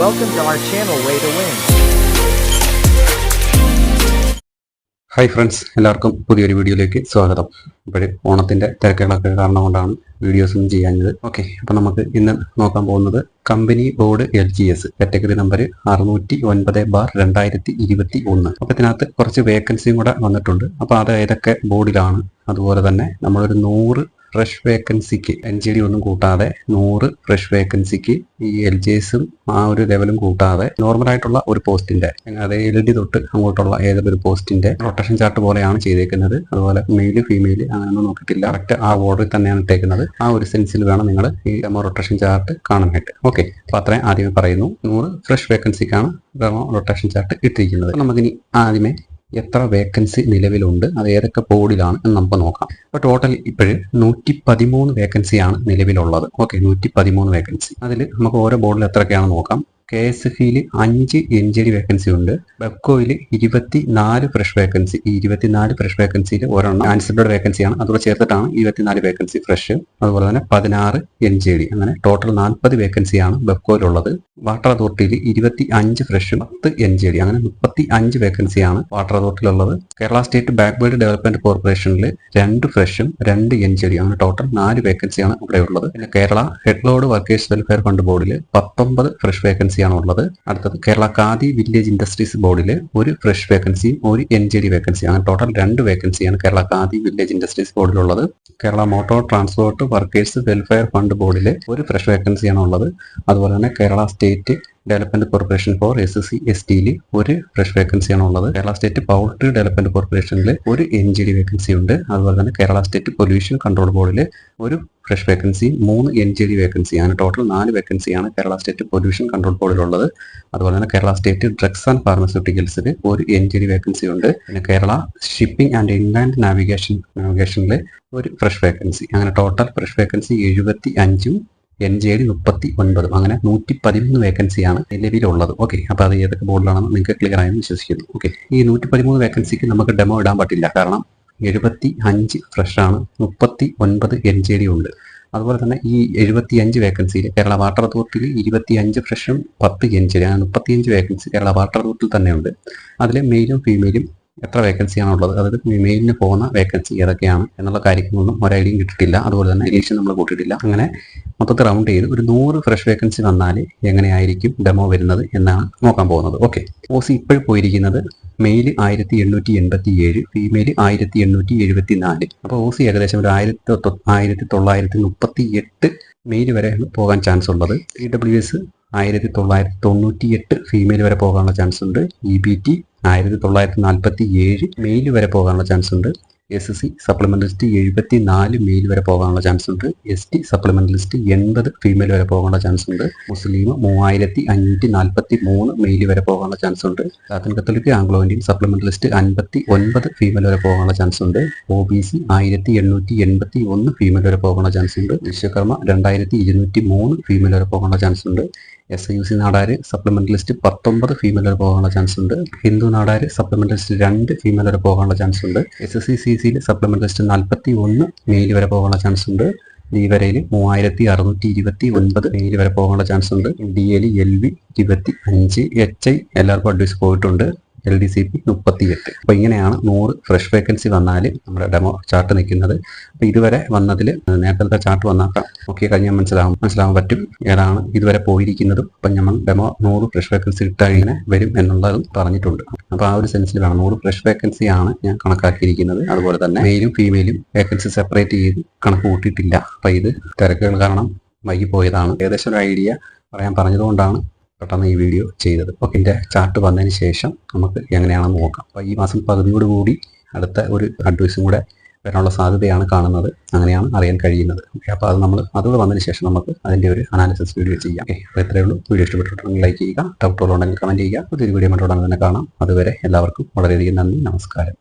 Welcome to our channel Way to Win. Hi friends എല്ലാവർക്കും പുതിയൊരു വീഡിയോയിലേക്ക് സ്വാഗതം. ഇപ്പോൾ ഓണത്തിന്റെ തിരക്കുകളൊക്കെ കാരണം കൊണ്ടാണ് വീഡിയോസ് ചെയ്യാഞ്ഞത്. ഓക്കെ അപ്പോൾ നമുക്ക് ഇന്ന് നോക്കാൻ പോകുന്നത് company board L G S category number അറുന്നൂറ്റി ഒൻപത് ബാർ രണ്ടായിരത്തി ഇരുപത്തി ഒന്ന് അപ്പോൾ ഇതിനകത്ത് കുറച്ച് വേക്കൻസിയും കൂടെ വന്നിട്ടുണ്ട്. അപ്പോൾ അത് ഏതൊക്കെ ബോർഡിലാണ് അതുപോലെ തന്നെ നമ്മളൊരു നൂറ് ഫ്രഷ് വേക്കൻസിക്ക് എൻ ജി ഡി ഒന്നും കൂട്ടാതെ നൂറ് ഫ്രഷ് വേക്കൻസിക്ക് ഈ എൽ ജി എസും ആ ഒരു ലെവലും കൂട്ടാതെ നോർമൽ ആയിട്ടുള്ള ഒരു പോസ്റ്റിന്റെ അതായത് എൽ ഡി തൊട്ട് അങ്ങോട്ടുള്ള ഏതൊരു പോസ്റ്റിന്റെ റൊട്ടേഷൻ ചാർട്ട് പോലെയാണ് ചെയ്തേക്കുന്നത്. അതുപോലെ മെയിൽ ഫീമെയിൽ അങ്ങനെയൊന്നും നോക്കിയിട്ടില്ല. കറക്റ്റ് ആ ഓർഡറിൽ തന്നെയാണ് ഇട്ടേക്കുന്നത്. ആ ഒരു സെൻസിൽ വേണം നിങ്ങൾ ഈ ഡെമോ റൊട്ടേഷൻ ചാർട്ട് കാണാനായിട്ട് ഓക്കെ അപ്പൊ അത്രയും ആദ്യമേ പറയുന്നു. നൂറ് ഫ്രഷ് വേക്കൻസിക്കാണ് ഡെമോ റൊട്ടേഷൻ ചാർട്ട് ഇട്ടിരിക്കുന്നത്. നമുക്കിനി ആദ്യമേ എത്ര വേക്കൻസി നിലവിലുണ്ട് അത് ഏതൊക്കെ ബോർഡിലാണ് എന്ന് നമുക്ക് നോക്കാം. അപ്പോൾ ടോട്ടൽ ഇപ്പോഴും നൂറ്റി പതിമൂന്ന് വേക്കൻസിയാണ് നിലവിലുള്ളത്. ഓക്കെ നൂറ്റി പതിമൂന്ന് വേക്കൻസി അതിൽ നമുക്ക് ഓരോ ബോർഡിൽ എത്രയൊക്കെയാണെന്ന് നോക്കാം. കെ എസ് എഫ് ഇയിൽ അഞ്ച് ഡി വേക്കൻസി ഉണ്ട്. ബെപ്കോയിൽ ഇരുപത്തി നാല് ഫ്രഷ് വേക്കൻസി ഈ ഇരുപത്തിനാല് ഫ്രഷ് വേക്കൻസിയിൽ ഒരെണ്ണം ആൻസർഡ് വേക്കൻസിയാണ് അതുകൂടെ ചേർത്തിട്ടാണ് ഇരുപത്തിനാല് വേക്കൻസി ഫ്രഷ് അതുപോലെ തന്നെ പതിനാറ് എൻ ജെ ഡി അങ്ങനെ ടോട്ടൽ നാൽപ്പത് വേക്കൻസിയാണ് ബെപ്കോയിലുള്ളത്. വാട്ടർ അതോറിറ്റിയിൽ ഇരുപത്തി അഞ്ച് ഫ്രഷും പത്ത് എൻ ജെ ഡി അങ്ങനെ മുപ്പത്തി അഞ്ച് വേക്കൻസിയാണ് വാട്ടർ അതോറിറ്റിയിലുള്ളത് കേരള സ്റ്റേറ്റ് ബാക്ക്വേർഡ് ഡെവലപ്മെന്റ് കോർപ്പറേഷനിൽ രണ്ട് ഫ്രഷും രണ്ട് എൻ ജെ ഡി അങ്ങനെ ടോട്ടൽ നാല് വേക്കൻസിയാണ് ഇവിടെയുള്ളത്. പിന്നെ Kerala headload workers welfare fund ബോർഡിൽ പത്തൊമ്പത് ഫ്രഷ് വേക്കൻസിയാണ് ഉള്ളത് അടുത്തത് കേരള ഖാദി വില്ലേജ് ഇൻഡസ്ട്രീസ് ബോർഡിൽ ഒരു ഫ്രഷ് വേക്കൻസിയും ഒരു എൻ ജി ഡി വേക്കൻസി അങ്ങനെ ടോട്ടൽ രണ്ട് വേക്കൻസിയാണ് Kerala Khadi village industries ബോർഡിലുള്ളത്. Kerala motor transport workers welfare fund ബോർഡിൽ ഒരു ഫ്രഷ് വേക്കൻസിയാണ് ഉള്ളത് അതുപോലെ തന്നെ Kerala state development corporation for S S C S ടിയിൽ ഒരു ഫ്രഷ് വേക്കൻസിയാണ് ഉള്ളത്. കേരള സ്റ്റേറ്റ് പൗൾട്രി ഡെവലപ്മെന്റ് കോർപ്പറേഷനിൽ ഒരു എൻ ജി ഡി വേക്കൻസി ഉണ്ട്. അതുപോലെ തന്നെ കേരള സ്റ്റേറ്റ് പൊല്യൂഷൻ കൺട്രോൾ ബോർഡിൽ ഒരു ഫ്രഷ് വേക്കൻസി മൂന്ന് എൻ ജി ഡി വേക്കൻസി ആണ്. ടോട്ടൽ നാല് വേക്കൻസിയാണ് കേരള സ്റ്റേറ്റ് പൊല്യൂഷൻ കൺട്രോൾ ബോർഡിലുള്ളത് അതുപോലെ തന്നെ കേരള സ്റ്റേറ്റ് ഡ്രഗ്സ് ആൻഡ് ഫാർമസ്യൂട്ടിക്കൽസിൽ ഒരു എൻ ജി ഡി വേക്കൻസി ഉണ്ട്. പിന്നെ Kerala shipping and inland navigation നാവിഗേഷനിൽ ഒരു ഫ്രഷ് വേക്കൻസി അങ്ങനെ ടോട്ടൽ ഫ്രഷ് വേക്കൻസി എഴുപത്തി അഞ്ചും എൻ ജെ ഡി മുപ്പത്തി ഒൻപതും അങ്ങനെ നൂറ്റി പതിമൂന്ന് വേക്കൻസിയാണ് നിലവിലുള്ളത്. ഓക്കെ അപ്പോൾ അത് ഏതൊക്കെ ബോർഡിലാണെന്ന് നിങ്ങൾക്ക് ക്ലിയർ ആയെന്ന് വിശ്വസിക്കുന്നു. ഓക്കെ ഈ നൂറ്റി പതിമൂന്ന് വേക്കൻസിക്ക് നമുക്ക് ഡെമോ ഇടാൻ പറ്റില്ല. കാരണം എഴുപത്തി അഞ്ച് ആണ് മുപ്പത്തി ഒൻപത് എൻ ജെ ഡി ഉണ്ട്. അതുപോലെ തന്നെ ഈ എഴുപത്തി അഞ്ച് വേക്കൻസിയിൽ കേരള വാട്ടർ അതോറിറ്റിയിൽ ഇരുപത്തി അഞ്ച് ഫ്രഷും പത്ത് എൻ ജെ ഡി അങ്ങനെ മുപ്പത്തിയഞ്ച് വേക്കൻസി കേരള വാട്ടർ അതോറിറ്റിയിൽ തന്നെയുണ്ട് അതിൽ മെയിലും ഫീമെയിലും എത്ര വേക്കൻസി ഉള്ളത് അതായത് മെയിലിന് പോകുന്ന വേക്കൻസി ഏതൊക്കെയാണ് എന്നുള്ള കാര്യങ്ങളൊന്നും ഒരു ഐഡിയയും കിട്ടിയിട്ടില്ല. അതുപോലെ തന്നെ എലീഷൻ നമ്മൾ കൂട്ടിയിട്ടില്ല. അങ്ങനെ മൊത്തത്തിൽ റൗണ്ട് ചെയ്ത് ഒരു നൂറ് ഫ്രഷ് വേക്കൻസി വന്നാൽ എങ്ങനെയായിരിക്കും ഡെമോ വരുന്നത് എന്നാണ് നോക്കാൻ പോകുന്നത്. ഓക്കെ ഒ സി ഇപ്പോൾ പോയിരിക്കുന്നത് മെയിൽ ആയിരത്തി എണ്ണൂറ്റി എൺപത്തി ഏഴ് ഫീമെയിൽ ആയിരത്തി എണ്ണൂറ്റി എഴുപത്തി നാല് അപ്പോൾ ഒ സി ഏകദേശം ഒരു ആയിരത്തി ആയിരത്തി തൊള്ളായിരത്തി മുപ്പത്തി എട്ട് മെയിൽ വരെ പോകാൻ ചാൻസ് ഉള്ളത്. ഇ ഡബ്ല്യു എസ് ആയിരത്തി തൊള്ളായിരത്തി തൊണ്ണൂറ്റി എട്ട് ഫീമെയിൽ വരെ പോകാനുള്ള ചാൻസ് ഉണ്ട്. ഇ ബി ടി ആയിരത്തി തൊള്ളായിരത്തി നാൽപ്പത്തി ഏഴ് മെയിൽ വരെ പോകാനുള്ള ചാൻസ് ഉണ്ട് S S C supplement list എഴുപത്തി നാല് മെയിൽ വരെ പോകാനുള്ള ചാൻസ് ഉണ്ട് എസ് ടി സപ്ലിമെന്റ് ലിസ്റ്റ് എൺപത് ഫീമെയിൽ വരെ പോകാനുള്ള ചാൻസ് ഉണ്ട് മുസ്ലിം മൂവായിരത്തി അഞ്ഞൂറ്റി നാൽപ്പത്തി മൂന്ന് മെയിൽ വരെ പോകാനുള്ള ചാൻസ് ഉണ്ട് Latin Catholic Anglo Indian supplement list അൻപത്തി ഒൻപത് ഫീമെയിൽ വരെ പോകാനുള്ള ചാൻസ് ഉണ്ട് ഒ ബി സി ആയിരത്തി എണ്ണൂറ്റി എൺപത്തി ഒന്ന് ഫീമെയിൽ വരെ പോകാനുള്ള ചാൻസ് ഉണ്ട് വിശ്വകർമ്മ രണ്ടായിരത്തി ഇരുന്നൂറ്റി മൂന്ന് ഫീമെയിൽ വരെ പോകാനുള്ള ചാൻസ് ഉണ്ട് S I U C Nadar supplement list പത്തൊമ്പത് ഫീമെയിൽ വരെ പോകാനുള്ള ചാൻസ് ഉണ്ട് ഹിന്ദു നാടാര് സപ്ലിമെന്റ് ലിസ്റ്റ് രണ്ട് ഫീമെയിൽ വരെ പോകാനുള്ള ചാൻസ് ഉണ്ട് എസ് എസ് സി സി സിയിൽ സപ്ലിമെന്റ് ലിസ്റ്റ് നാൽപ്പത്തി ഒന്ന് മെയിൽ വരെ പോകാനുള്ള ചാൻസ് ഉണ്ട് ഡി വരയിൽ മൂവായിരത്തി അറുന്നൂറ്റി ഇരുപത്തി ഒൻപത് മെയിൽ വരെ പോകാനുള്ള ചാൻസ് ഉണ്ട് ഡി എൽ എൽ വി ഇരുപത്തി അഞ്ച് എച്ച് ഐ എല്ലാവർക്കും അഡ്വൈസ് പോയിട്ടുണ്ട്. എൽ ഡി സി പി മുപ്പത്തി എട്ട് അപ്പോൾ ഇങ്ങനെയാണ് നൂറ് ഫ്രഷ് വേക്കൻസി വന്നാൽ നമ്മുടെ ഡെമോ ചാർട്ട് നിൽക്കുന്നത്. അപ്പോൾ ഇതുവരെ വന്നതിൽ നേരത്തെ ചാർട്ട് വന്നാക്കാം നോക്കി കഴിഞ്ഞാൽ മനസ്സിലാവും മനസ്സിലാവാൻ പറ്റും ഏതാണ് ഇതുവരെ പോയിരിക്കുന്നതും. അപ്പം നമ്മൾ ഡെമോ നൂറ് ഫ്രഷ് വേക്കൻസി ഇട്ടാൽ ഇങ്ങനെ വരും എന്നുള്ളതും പറഞ്ഞിട്ടുണ്ട്. അപ്പോൾ ആ ഒരു സെൻസിൽ വേണം. നൂറ് ഫ്രഷ് വേക്കൻസി ആണ് ഞാൻ കണക്കാക്കിയിരിക്കുന്നത്. അതുപോലെ തന്നെ മെയിലും ഫീമെയിലും വേക്കൻസി സെപ്പറേറ്റ് ചെയ്ത് കണക്ക് കൂട്ടിയിട്ടില്ല. അപ്പോൾ ഇത് തിരക്കുകൾ കാരണം വൈകി പോയതാണ് ഏകദേശം ഒരു ഐഡിയ പറയാൻ പറഞ്ഞതുകൊണ്ടാണ് പെട്ടെന്ന് ഈ വീഡിയോ ചെയ്തത്. അപ്പോൾ ഇതിന്റെ ചാർട്ട് വന്നതിന് ശേഷം നമുക്ക് എങ്ങനെയാണെന്ന് നോക്കാം. അപ്പോൾ ഈ മാസം പകുതിയോട് കൂടി അടുത്ത ഒരു അഡ്വൈസും കൂടെ വരാനുള്ള സാധ്യതയാണ് കാണുന്നത്. അങ്ങനെയാണ് അറിയാൻ കഴിയുന്നത്. ഓക്കെ അപ്പോൾ അത് നമ്മൾ അതുകൂടെ വന്നതിന് ശേഷം നമുക്ക് അതിന്റെ ഒരു അനാലിസിസ് വീഡിയോ ചെയ്യാം. ഓക്കെ അപ്പോൾ ഇത്രയേ ഉള്ളൂ. വീഡിയോ ഇഷ്ടപ്പെട്ടിട്ടുണ്ടെങ്കിൽ ലൈക്ക് ചെയ്യുക. ഡൗട്ടുകളുണ്ടെങ്കിൽ കമന്റ് ചെയ്യുക. പുതിയൊരു വീഡിയോ മറ്റോടെ തന്നെ കാണാം. അതുവരെ എല്ലാവർക്കും വളരെയധികം നന്ദി. നമസ്കാരം.